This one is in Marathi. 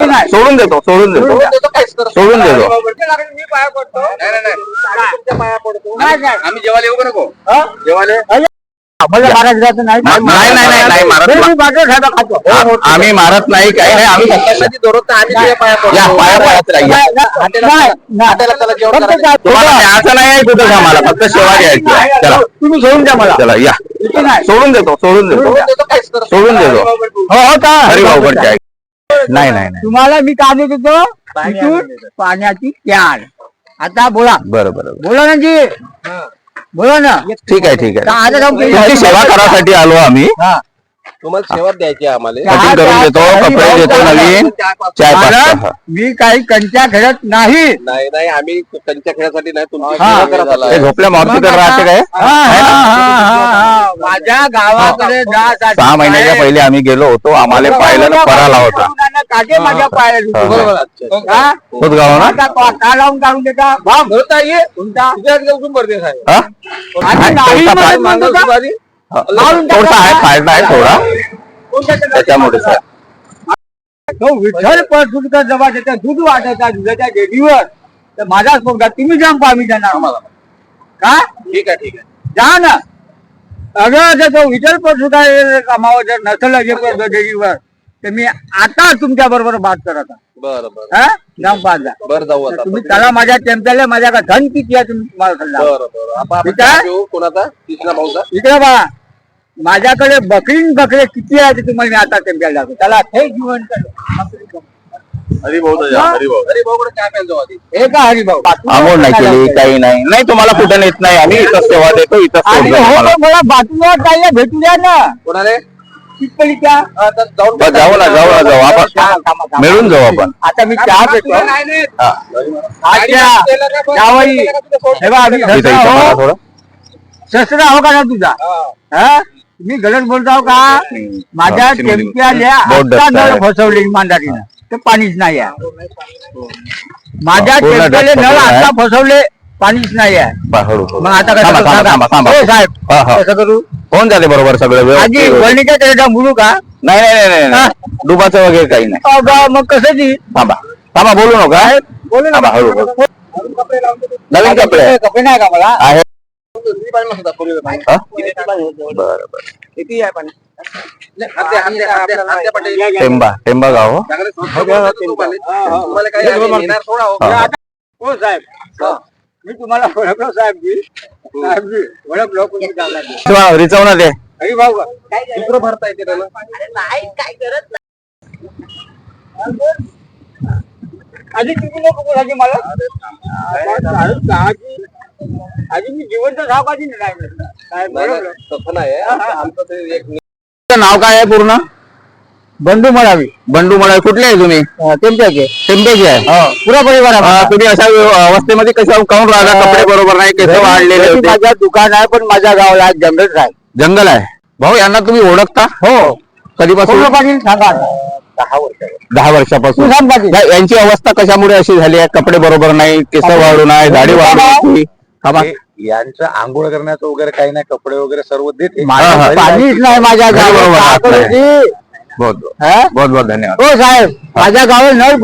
नाही. सोडून देतो सोडून देतो. सोडून देतो मी पाया पडतो. तुमच्या पाया पडतो. नाही, नाही. आम्ही जेवायला येऊ का नको? हा? जेवायला? मला महाराज जायचं नाही. नाही, नाही, नाही, खातो. आ- आम्ही मारत नाही काही नाही आम्ही पाया पडत. नाही, नाही, नाही. हॉटेलात त्याला जेवण फक्त करायचं. काय- तुम्हाला न्यायचं नाही आहे कुठं आम्हाला फक्त सेवा घ्यायची. आहे. चला. तुम्ही घेऊन द्या मला. चला या. सोडून देतो सोडून देतो. सोडून देतो हो हो का हरी भाऊ नाही नाही नाही. तुम्हाला मी काय देत होतो? इथून पाण्याची कॅन आता बोला. बरं बरं बरं. बोला ना जी. बोला ना. ठीक आहे ठीक आहे. तुमची सेवा करासाठी आलो आम्ही. हा. तुम्हाला सेवा द्यायची आहे आम्हाला. कटिंग करून देतो कपडे देतो नवीन. चाय महाराज, पाचशे मी काही कंच्या खेळत नाही. नाही नाही आम्ही कंच्या खेळासाठी नाही तुमची हा. हे झोपल्या मारुतीकडे राहते काय? हा, हा, हा, हा, हा. माझ्या गावाकडे जासाठी सहा महिन्याच्या पहिले आम्ही गेलो होतो आम्हाला पाहिलं ना पराला होता. काटे माझ्या पायाला हा. बरोबर अच्छा. हा? तोच गाव ना? आता का का लावून काढून देता. तुझ्या उठून पडते साहेब. हा? आणि नाही म्हणतो का? हा. थोडसा आहे फायदा आहे थोडा? त्याच्यामुळे सर. तो विठ्ठल परसुडकर जेव्हा त्याच्या दूध वाटायचा दुधाच्या डेअरीवर तर माझाच पोरगा तुम्ही जाऊन आम्ही देणार आम्हाला. का? ठीक आहे ठीक आहे. जा ना. अगं जर तो विठ्ठल कामावर जर नसलं जे डेअरीवर तर मी आता तुमच्या बरोबर बात करत. बरं हा? जा बरं जाऊ आता. तुम्ही त्याला माझ्या टेम्पलला माझ्याकडे धन किती आहे तुम्ही तुम्हाला कोणाचा? भाऊचा? इकडे बघा माझ्याकडे बकरीन बकरे किती आहे ते तुम्हाला मी आता टेम्पल दाखवतो. त्याला हे जीवन हरी भाऊ हरी भाऊ हरी भाऊकडे चहा प्यायला जाऊ आधी? हे का हरिभाऊ? आंघोळ नाही केली काही नाही. नाही तुम्हाला कुठं नेत नाही. आम्ही इथं सेवा देतो इथं हो मला काय भेटू द्या ना. कोणाले? हा, जाऊ ना जाऊ ना जाऊ. आपण. मिळून जाऊ आपण. आता मी चहा नाही, नाही. हा. हे. का ना तुझा? हा. हा मी गलत बोलतो का? माझ्या हा, आहे. फसवले इमानदारीनं. ते पाणीच नाही आहे. माझ्या हा, डस्ट नळ. आता फसवले पाणीच नाही आहे. मग आता. हो, साहेब. हा, हा. कसं करू? होऊन जाते बरोबर सगळं आजी व्यवस्थित. वळणीच्या त्याच्या मुलू का? नाही नाही नाही, डुबाचं वगैरे काही नाही. मग कसं ती? थांबा. थांबा बोलू नका. बोलू थांबा हळू हळू. नवीन कपडे. कपडे नाही का मला? आहे. हा? बरं बरं. टेंबा टेंबा गाव साहेब. मी तुम्हाला ओळखलो साहेबजी साहेबजी ओळखलो रिचवणार ते हरी भाऊ का? दुसरं भरता येते त्याला. आधी तुम्ही नको बोलायचे मला अरे, मी जिवंत बरोबर. तसं नाही आहे. आमचं- ते एक तुमचं नाव काय आहे पूर्ण? बंधू म्हणावी बंडू मला कुठले आहे तुम्ही? टेम्प्याचे टेंबेचे आहे. पुरा परिवार आहे हा, माझा. तुम्ही अशा अवस्थेमध्ये कसं काऊन राहिला? कपडे बरोबर नाही केस वाढलेले घरी होते. माझा दुकान आहे पण माझ्या गावाला आज जंगलच आहे. जंगल आहे. भाऊ यांना तुम्ही ओळखता? हो. कधीपासून? पूर्ण पाटील सांगा. दहा वर्ष दहा वर्षापासून. पाटील. या- यांची अवस्था कशामुळे अशी झाली आहे? कपडे बरोबर नाही केस वाढू नाही दाढी वाढू नाही. यांचं आंघोळ करण्याचं वगैरे काही नाही कपडे वगैरे सर्व देते पाणीच नाही माझ्या गावात? बहुत बहुत? बहुत बहुत धन्यवाद. हो साहेब माझ्या गावात नळ